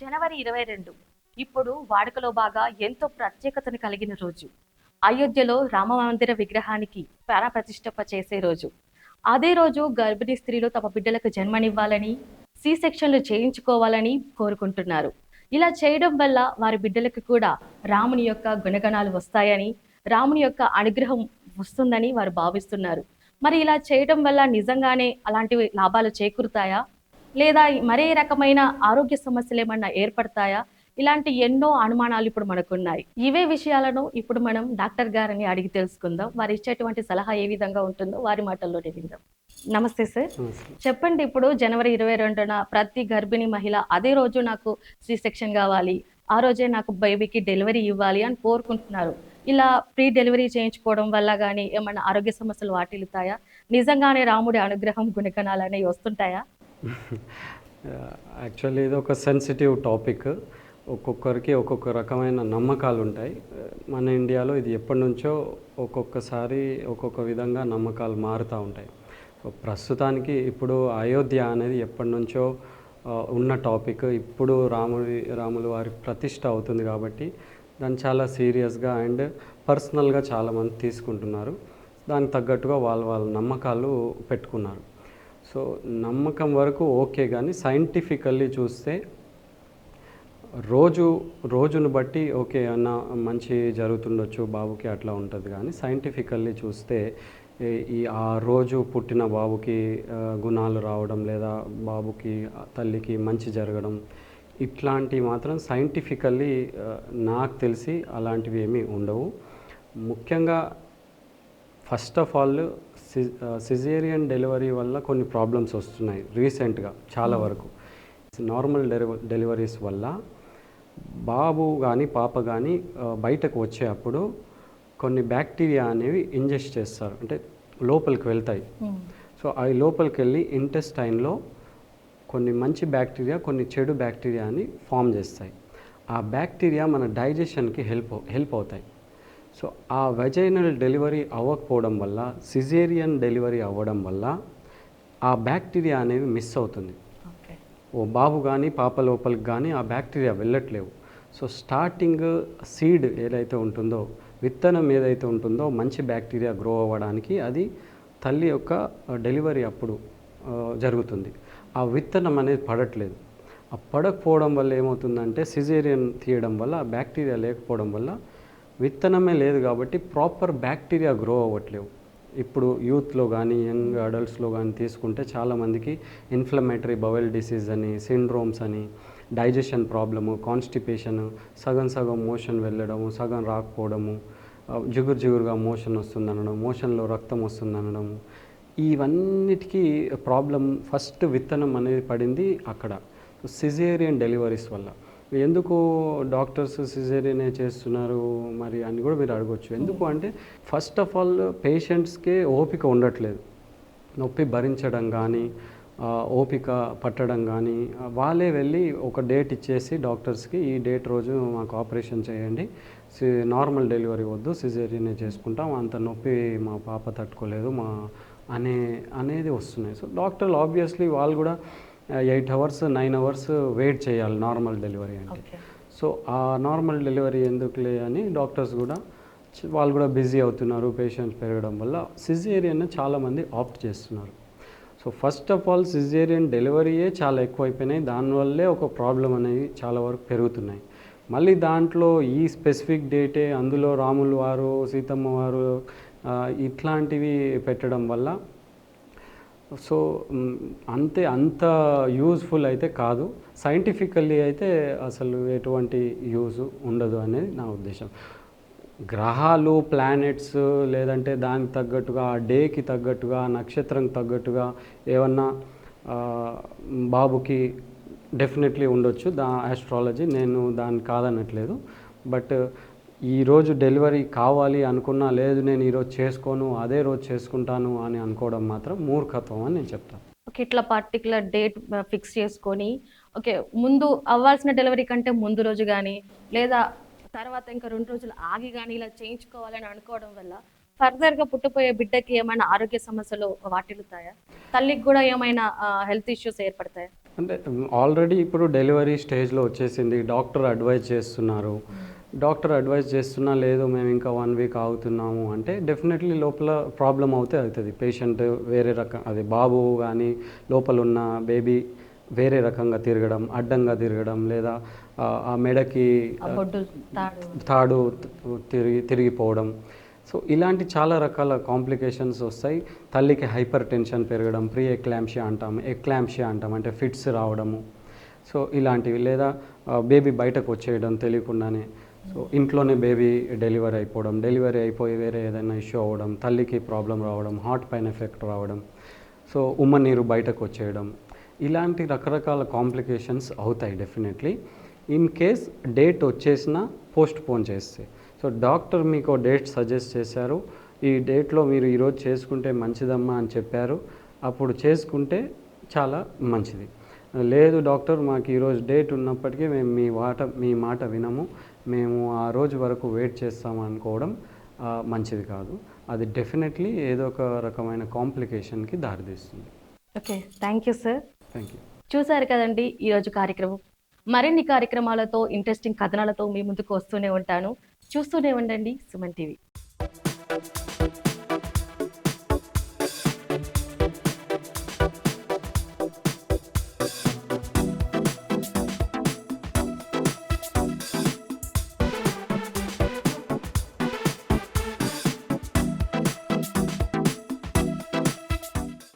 జనవరి ఇరవై రెండు. ఇప్పుడు వాడుకలో బాగా ఎంతో ప్రత్యేకతను కలిగిన రోజు. అయోధ్యలో రామ మందిర విగ్రహానికి ప్రాణప్రతిష్ఠప చేసే రోజు. అదే రోజు గర్భిణీ స్త్రీలు తమ బిడ్డలకు జన్మనివ్వాలని సి సెక్షన్లు చేయించుకోవాలని కోరుకుంటున్నారు. ఇలా చేయడం వల్ల వారి బిడ్డలకు కూడా రాముని యొక్క గుణగణాలు వస్తాయని రాముని యొక్క అనుగ్రహం వస్తుందని వారు భావిస్తున్నారు. మరి ఇలా చేయడం వల్ల నిజంగానే అలాంటి లాభాలు చేకూరుతాయా? లేదా మరే రకమైన ఆరోగ్య సమస్యలు ఏమన్నా ఏర్పడతాయా? ఇలాంటి ఎన్నో అనుమానాలు ఇప్పుడు మనకున్నాయి. ఇవే విషయాలను ఇప్పుడు మనం డాక్టర్ గారిని అడిగి తెలుసుకుందాం. వారు ఇచ్చేటువంటి సలహా ఏ విధంగా ఉంటుందో వారి మాటల్లోనే విందాం. నమస్తే సార్. చెప్పండి ఇప్పుడు జనవరి ఇరవై రెండున ప్రతి గర్భిణీ మహిళ అదే రోజు నాకు సి సెక్షన్ కావాలి ఆ రోజే నాకు బేబీకి డెలివరీ ఇవ్వాలి అని కోరుకుంటున్నారు. ఇలా ప్రీ డెలివరీ చేయించుకోవడం వల్ల కానీ ఏమన్నా ఆరోగ్య సమస్యలు వాటిల్లుతాయా? నిజంగానే రాముడి అనుగ్రహం గుణగణాలు అనేవి వస్తుంటాయా? యాక్చువల్లీ ఇది ఒక సెన్సిటివ్ టాపిక్ ఒక్కొక్కరికి ఒక్కొక్క రకమైన నమ్మకాలు ఉంటాయి. మన ఇండియాలో ఇది ఎప్పటి నుంచో ఒక్కొక్కసారి ఒక్కొక్క విధంగా నమ్మకాలు మారుతూ ఉంటాయి. ప్రస్తుతానికి ఇప్పుడు అయోధ్య అనేది ఎప్పటి నుంచో ఉన్న టాపిక్ ఇప్పుడు రాముడి రాముల వారి ప్రతిష్ట అవుతుంది కాబట్టి దాన్ని చాలా సీరియస్గా అండ్ పర్సనల్గా చాలామంది తీసుకుంటున్నారు. దానికి తగ్గట్టుగా వాళ్ళ వాళ్ళ నమ్మకాలు పెట్టుకున్నారు. సో నమ్మకం వరకు ఓకే కానీ సైంటిఫికల్లీ చూస్తే రోజు రోజును బట్టి ఓకే అన్న మంచి జరుగుతుండొచ్చు బాబుకి అట్లా ఉంటుంది. కానీ సైంటిఫికల్లీ చూస్తే ఈ- ఆ రోజు పుట్టిన బాబుకి గుణాలు రావడం లేదా బాబుకి తల్లికి మంచి జరగడం ఇట్లాంటివి మాత్రం సైంటిఫికల్లీ నాకు తెలిసి అలాంటివి ఏమీ ఉండవు. ముఖ్యంగా first of all caesarean delivery వల్ల కొన్ని ప్రాబ్లమ్స్ వస్తున్నాయి రీసెంట్గా చాలా వరకు. నార్మల్ డెలివ డెలివరీస్ వల్ల బాబు కానీ పాప కానీ బయటకు వచ్చేటప్పుడు కొన్ని బ్యాక్టీరియా అనేవి ఇంజెస్ట్ చేస్తారు. అంటే లోపలికి వెళ్తాయి. సో అవి లోపలికి వెళ్ళి ఇంటెస్టైన్లో కొన్ని మంచి బ్యాక్టీరియా కొన్ని చెడు బ్యాక్టీరియా అని ఫామ్ చేస్తాయి. ఆ బ్యాక్టీరియా మన డైజెషన్కి హెల్ప్ హెల్ప్ అవుతాయి. సో ఆ వెజైనల్ డెలివరీ అవ్వకపోవడం వల్ల సిజేరియన్ డెలివరీ అవ్వడం వల్ల ఆ బ్యాక్టీరియా అనేవి మిస్ అవుతుంది. ఓ బాబు కానీ పాప లోపలికి కానీ ఆ బ్యాక్టీరియా వెళ్ళట్లేవు. సో స్టార్టింగ్ సీడ్ ఏదైతే ఉంటుందో విత్తనం ఏదైతే ఉంటుందో మంచి బ్యాక్టీరియా గ్రో అవ్వడానికి అది తల్లి యొక్క డెలివరీ అప్పుడు జరుగుతుంది. ఆ విత్తనం అనేది పడట్లేదు. ఆ పడకపోవడం వల్ల ఏమవుతుందంటే సిజేరియన్ తీయడం వల్ల ఆ బ్యాక్టీరియా లేకపోవడం వల్ల విత్తనమే లేదు కాబట్టి ప్రాపర్ బ్యాక్టీరియా గ్రో అవ్వట్లేవు. ఇప్పుడు యూత్లో కానీ యంగ్ అడల్ట్స్లో కానీ తీసుకుంటే చాలామందికి ఇన్ఫ్లమేటరీ బవెల్ డిసీజ్ అని సిండ్రోమ్స్ అని డైజెషన్ ప్రాబ్లము కాన్స్టిపేషన్ సగం సగం మోషన్ వెళ్ళడము సగం రాకపోవడము జిగురు జిగురుగా మోషన్ వస్తుందనడం మోషన్లో రక్తం వస్తుందనడము ఇవన్నిటికీ ప్రాబ్లం ఫస్ట్ విత్తనం అనేది పడింది అక్కడ. సిజేరియన్ డెలివరీస్ వల్ల. ఎందుకు డాక్టర్స్ సిజేరియనే చేస్తున్నారు? మరి అని కూడా మీరు అడగొచ్చు. ఎందుకు అంటే ఫస్ట్ ఆఫ్ ఆల్ పేషెంట్స్కే ఓపిక ఉండట్లేదు. నొప్పి భరించడం కానీ ఓపిక పట్టడం కానీ వాళ్ళే వెళ్ళి ఒక డేట్ ఇచ్చేసి డాక్టర్స్కి ఈ డేట్ రోజు మాకు ఆపరేషన్ చేయండి. సి నార్మల్ డెలివరీ వద్దు సిజేరియనే చేసుకుంటాం. అంత నొప్పి మా పాప తట్టుకోలేదు మా అనే అనేది వస్తున్నాయి. సో డాక్టర్లు ఆబ్వియస్లీ వాళ్ళు కూడా eight hours nine hours wait చేయాలి నార్మల్ డెలివరీ అంటే. సో ఆ నార్మల్ డెలివరీ ఎందుకులే అని డాక్టర్స్ కూడా వాళ్ళు కూడా బిజీ అవుతున్నారు పేషెంట్స్ పెరగడం వల్ల సిజేరియన్ చాలామంది ఆప్ట్ చేస్తున్నారు. So first of all caesarean డెలివరీయే చాలా ఎక్కువైపోయినాయి. దానివల్లే ఒక ప్రాబ్లం అనేవి చాలా వరకు పెరుగుతున్నాయి. మళ్ళీ దాంట్లో ఈ స్పెసిఫిక్ డేటే అందులో రాములు వారు సీతమ్మ వారు ఆ, ఇట్లాంటివి పెట్టడం వల్ల సో అంతే అంత యూజ్ఫుల్ అయితే కాదు. సైంటిఫికల్లీ అయితే అసలు ఎటువంటి యూజ్ ఉండదు అనేది నా ఉద్దేశం. గ్రహాలు ప్లానెట్స్ లేదంటే దానికి తగ్గట్టుగా ఆ డేకి తగ్గట్టుగా నక్షత్రం తగ్గట్టుగా ఏమన్నా బాబుకి డెఫినెట్లీ ఉండొచ్చు. దా ఆస్ట్రాలజీ నేను దాన్ని కాదనట్లేదు. బట్ ఈరోజు డెలివరీ కావాలి అనుకున్నా లేదు నేను ఈరోజు చేసుకోను అదే రోజు చేసుకుంటాను అని అనుకోవడం మాత్రం మూర్ఖత్వం అని నేను చెప్తాను ఓకే ఇట్లా పర్టికులర్ డేట్ ఫిక్స్ చేసుకొని ఓకే ముందు అవ్వాల్సిన డెలివరీ కంటే ముందు రోజు కానీ లేదా తర్వాత ఇంకా రెండు రోజులు ఆగి కానీ ఇలా చేయించుకోవాలని అనుకోవడం వల్ల ఫర్దర్గా పుట్టపోయే బిడ్డకి ఏమైనా ఆరోగ్య సమస్యలు వాటిల్లుతాయా? తల్లికి కూడా ఏమైనా హెల్త్ ఇష్యూస్ ఏర్పడతాయా? అంటే ఆల్రెడీ ఇప్పుడు డెలివరీ స్టేజ్లో వచ్చేసింది డాక్టర్ అడ్వైజ్ చేస్తున్నారు. డాక్టర్ అడ్వైజ్ చేస్తున్నా లేదు మేము ఇంకా వన్ వీక్ ఆగుతున్నాము. అంటే డెఫినెట్లీ లోపల ప్రాబ్లం అవుతే అవుతుంది. పేషెంట్ వేరే రకం అది బాబు కానీ లోపల ఉన్న బేబీ వేరే రకంగా తిరగడం అడ్డంగా తిరగడం లేదా ఆ, మెడకి తాడు. తాడు తిరిగి తిరిగిపోవడం. సో ఇలాంటి చాలా రకాల కాంప్లికేషన్స్ వస్తాయి. తల్లికి హైపర్ టెన్షన్ పెరగడం ప్రీ ఎక్లాంషియా అంటాం ఎక్లాంషియా అంటాం అంటే ఫిట్స్ రావడము. సో ఇలాంటివి లేదా బేబీ బయటకు వచ్చేయడం తెలియకుండానే సో ఇంట్లోనే బేబీ డెలివరీ అయిపోవడం డెలివరీ అయిపోయి వేరే ఏదైనా ఇష్యూ అవ్వడం తల్లికి ప్రాబ్లం రావడం హార్ట్ పైన ఎఫెక్ట్ రావడం సో ఉమ్మ నీరు బయటకు వచ్చేయడం ఇలాంటి రకరకాల కాంప్లికేషన్స్ అవుతాయి డెఫినెట్లీ. ఇన్ కేస్ డేట్ వచ్చేసినా పోస్ట్ పోన్ చేస్తే. సో డాక్టర్ మీకు డేట్ సజెస్ట్ చేశారు. ఈ డేట్లో మీరు ఈరోజు చేసుకుంటే మంచిదమ్మా అని చెప్పారు. అప్పుడు చేసుకుంటే చాలా మంచిది. లేదు డాక్టర్ మాకు ఈరోజు డేట్ ఉన్నప్పటికీ మేము మీ వాట మీ మాట వినము. మేము ఆ రోజు వరకు వెయిట్ చేస్తాం అనుకోవడం మంచిది కాదు. అది డెఫినెట్లీ ఏదో ఒక రకమైన కాంప్లికేషన్కి దారితీస్తుంది. Okay thank you sir thank you చూసారు కదండి ఈరోజు కార్యక్రమం. మరిన్ని కార్యక్రమాలతో ఇంట్రెస్టింగ్ కథనాలతో మీ ముందుకు వస్తూనే ఉంటాను. చూస్తూనే ఉండండి సుమన్ టీవీ.